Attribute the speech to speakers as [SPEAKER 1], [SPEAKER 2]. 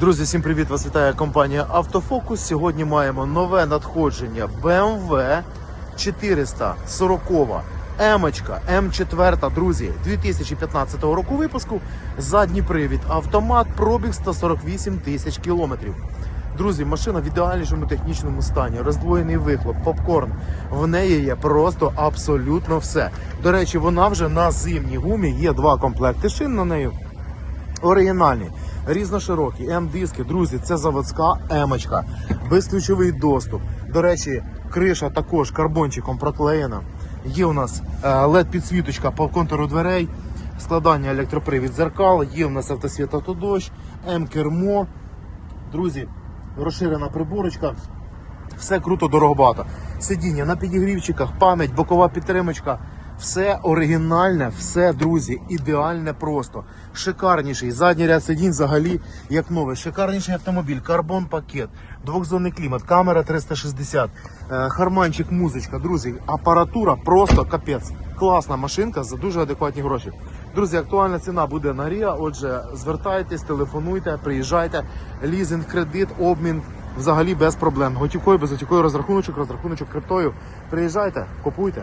[SPEAKER 1] Друзі, всім привіт! Вас вітає компанія Автофокус. Сьогодні маємо нове надходження BMW 440 Емочка М4, друзі, 2015 року випуску. Задній привід, автомат, пробіг 148 тисяч кілометрів. Друзі, машина в ідеальнішому технічному стані, роздвоєний вихлоп, попкорн. В неї є просто абсолютно все. До речі, вона вже на зимній гумі. Є два комплекти шин на неї. Оригінальні, різноширокі, М-диски, друзі, це заводська емочка, безключовий доступ. До речі, криша також карбончиком проклеєна. Є у нас led підсвіточка по контуру дверей, складання електропривід зеркал, є у нас автосвіт автодощ, М-кермо. Друзі, розширена приборочка. Все круто, дороговато. Сидіння на підігрівчиках, пам'ять, бокова підтримочка. Все оригінальне, все, друзі, ідеальне просто. Шикарніший. Задній ряд сидінь взагалі як новий. Шикарніший автомобіль, карбон пакет, двохзонний клімат, камера 360, е, харманчик, музичка. Друзі, апаратура просто капець. Класна машинка за дуже адекватні гроші. Друзі, актуальна ціна буде на Ріа. Отже, звертайтесь, телефонуйте, приїжджайте. Лізинг, кредит, обмін. Взагалі без проблем. Готівкою, без готівкою розрахуночок, розрахуночок криптою. Приїжджайте, купуйте.